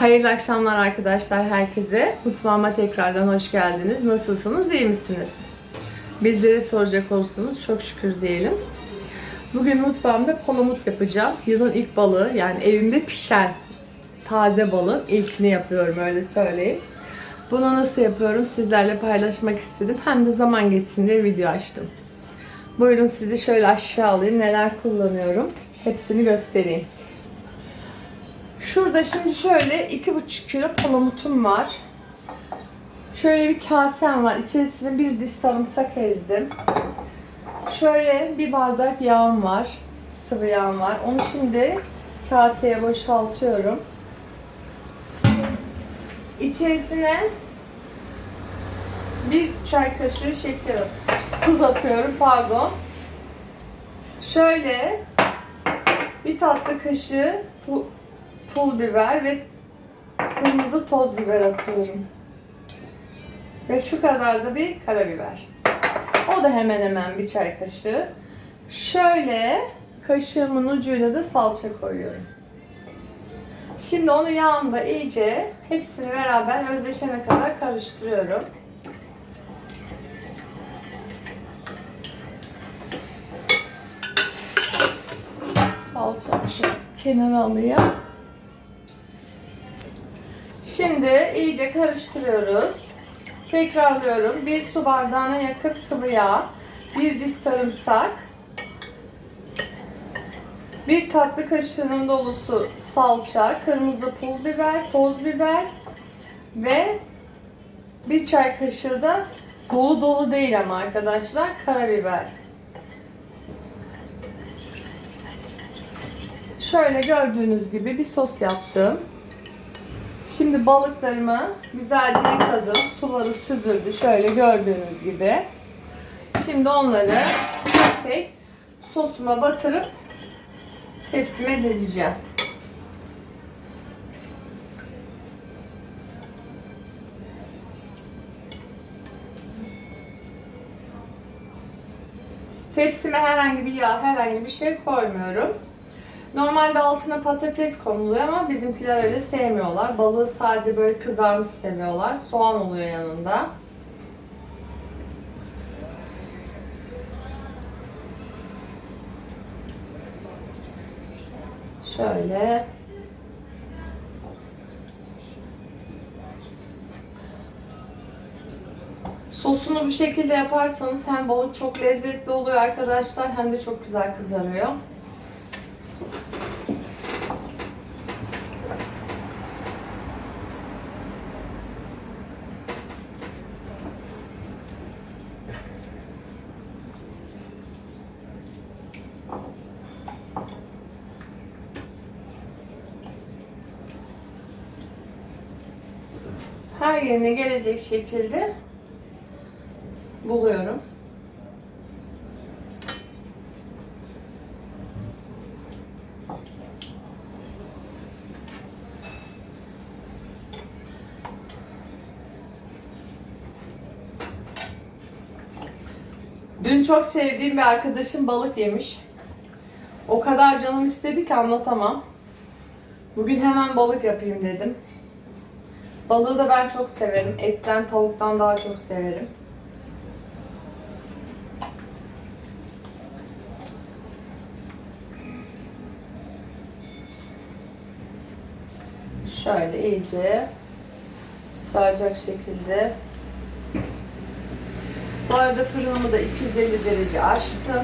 Hayırlı akşamlar arkadaşlar herkese. Mutfağıma tekrardan hoş geldiniz. Nasılsınız, iyi misiniz? Bizlere soracak olursanız çok şükür diyelim. Bugün mutfağımda palamut yapacağım. Yılın ilk balığı yani evimde pişen taze balığın ilkini yapıyorum öyle söyleyeyim. Bunu nasıl yapıyorum sizlerle paylaşmak istedim. Hem de zaman geçsin diye video açtım. Buyurun sizi şöyle aşağı alayım. Neler kullanıyorum. Hepsini göstereyim. Şurada şimdi şöyle 2,5 kilo palamutum var. Şöyle bir kasem var. İçerisine bir diş sarımsak ezdim. Şöyle bir bardak yağım var. Sıvı yağım var. Onu şimdi kaseye boşaltıyorum. İçerisine bir çay kaşığı şeker, tuz atıyorum pardon. Şöyle bir tatlı kaşığı pul biber ve kırmızı toz biber atıyorum. Ve şu kadar da bir karabiber. O da hemen hemen bir çay kaşığı. Şöyle kaşığımın ucuyla da salça koyuyorum. Şimdi onu yağımda iyice hepsini beraber özleşene kadar karıştırıyorum. Salçamı şu kenara alayım. Şimdi iyice karıştırıyoruz. Tekrarlıyorum. Bir su bardağına yakın sıvı yağ, bir diş sarımsak, bir tatlı kaşığının dolusu salça, kırmızı pul biber, toz biber ve bir çay kaşığı da dolu dolu değil ama arkadaşlar karabiber. Şöyle gördüğünüz gibi bir sos yaptım. Şimdi balıklarımı güzelce yıkadım. Suları süzüldü şöyle gördüğünüz gibi. Şimdi onları tek tek sosuma batırıp tepsime dizeceğim. Tepsime herhangi bir yağ, herhangi bir şey koymuyorum. Normalde altına patates konuluyor ama bizimkiler öyle sevmiyorlar. Balığı sadece böyle kızarmış seviyorlar. Soğan oluyor yanında. Şöyle. Sosunu bu şekilde yaparsanız hem balık çok lezzetli oluyor arkadaşlar hem de çok güzel kızarıyor. Her yerine gelecek şekilde buluyorum. Dün çok sevdiğim bir arkadaşım balık yemiş. O kadar canım istedi ki anlatamam. Bugün hemen balık yapayım dedim. Balığı da ben çok severim. Etten, tavuktan daha çok severim. Şöyle iyice sığacak şekilde. Bu arada fırınımı da 250 derece açtım.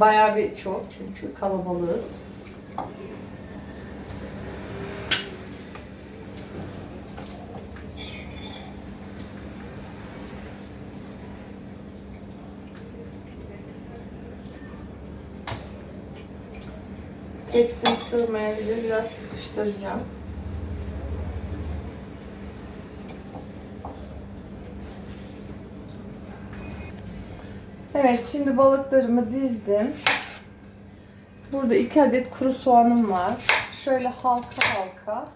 Bayağı bir çok çünkü kalabalığız. Sığmayabilir. Biraz sıkıştıracağım. Evet şimdi balıklarımı dizdim. Burada iki adet kuru soğanım var. Şöyle halka halka.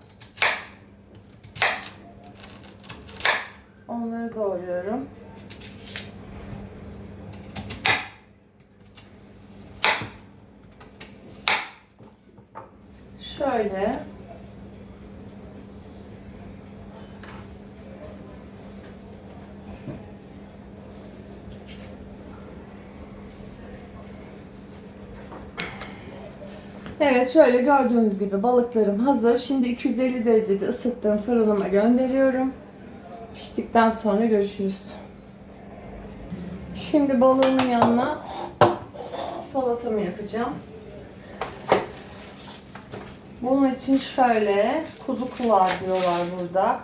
Onları doğruyorum. Şöyle. Evet şöyle gördüğünüz gibi balıklarım hazır. Şimdi 250 derecede ısıttığım fırınıma gönderiyorum. Piştikten sonra görüşürüz. Şimdi balığımın yanına salatamı yapacağım. Bunun için şöyle kuzu kulağı diyorlar burada.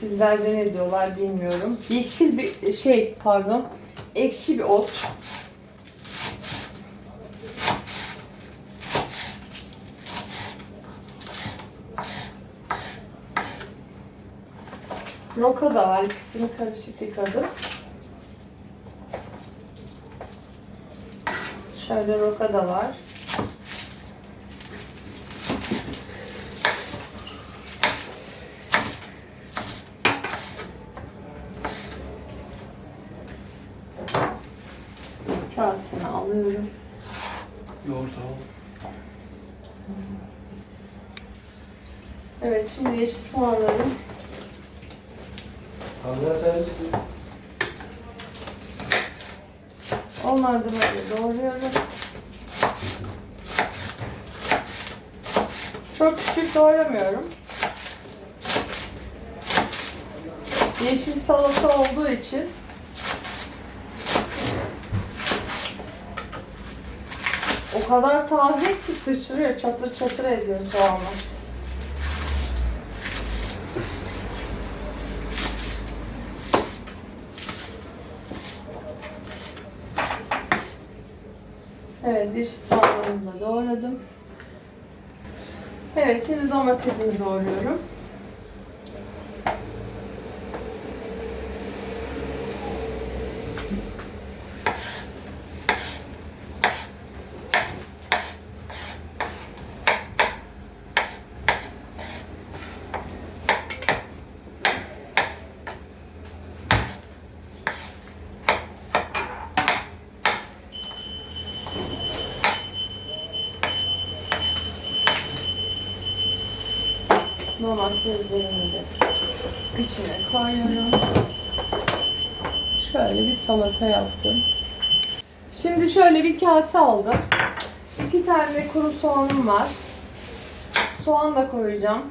Sizlerde ne diyorlar bilmiyorum. Yeşil bir şey pardon ekşi bir ot. Roka da var. İkisini karışık yıkadım. Şöyle roka da var. Kaseme alıyorum. Yoğurt al. Evet şimdi yeşil soğanlarım Kanka servisi. Onları da böyle doğruyorum. Çok küçük doğramıyorum. Yeşil salata olduğu için o kadar taze ki sıçrıyor, çatır çatır ediyor soğanı. Evet, yeşil soğanlarımı da doğradım. Evet, şimdi domatesimi doğruyorum. Domateslerimi de içine koyuyorum. Şöyle bir salata yaptım. Şimdi şöyle bir kase aldım. İki tane kuru soğanım var. Soğan da koyacağım.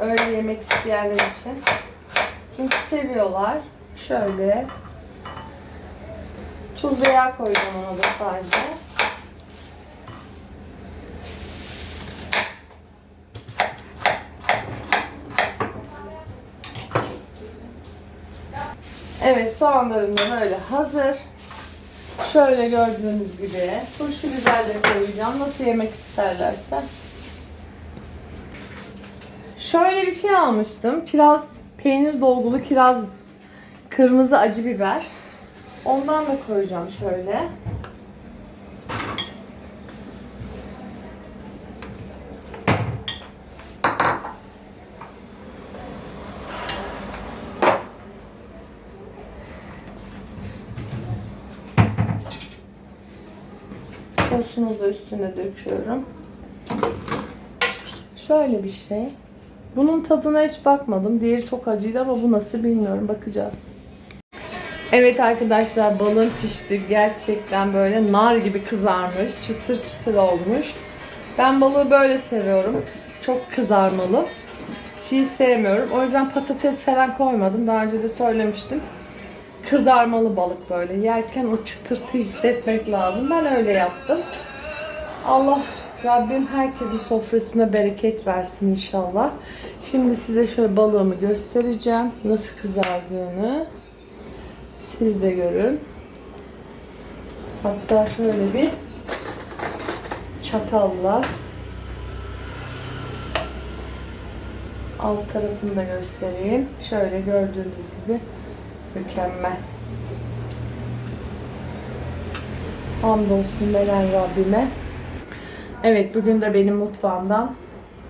Öyle yemek isteyenler için. Çünkü seviyorlar. Şöyle. Tuz ve yağ koyacağım ona da sadece. Evet soğanlarım da böyle hazır. Şöyle gördüğünüz gibi turşu biber de koyacağım. Nasıl yemek isterlerse. Şöyle bir şey almıştım. Kiraz, peynir dolgulu kiraz, kırmızı acı biber. Ondan da koyacağım şöyle. Sosunu üstüne döküyorum. Şöyle bir şey. Bunun tadına hiç bakmadım. Diğeri çok acıydı ama bu nasıl bilmiyorum. Bakacağız. Evet arkadaşlar balın pişti. Gerçekten böyle nar gibi kızarmış. Çıtır çıtır olmuş. Ben balığı böyle seviyorum. Çok kızarmalı. Çiğ sevmiyorum. O yüzden patates falan koymadım. Daha önce de söylemiştim. Kızarmalı balık böyle. Yerken o çıtırtı hissetmek lazım. Ben öyle yaptım. Allah Rabbim herkesin sofrasına bereket versin inşallah. Şimdi size şöyle balığımı göstereceğim. Nasıl kızardığını. Siz de görün. Hatta şöyle bir çatalla alt tarafını da göstereyim. Şöyle gördüğünüz gibi mükemmel. Hamdolsun veren Rabbime. Evet bugün de benim mutfağımdan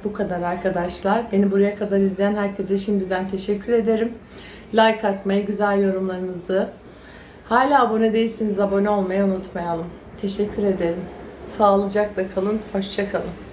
bu kadar arkadaşlar. Beni buraya kadar izleyen herkese şimdiden teşekkür ederim. Like atmayı, güzel yorumlarınızı. Hala abone değilseniz abone olmayı unutmayalım. Teşekkür ederim. Sağlıcakla kalın, hoşça kalın.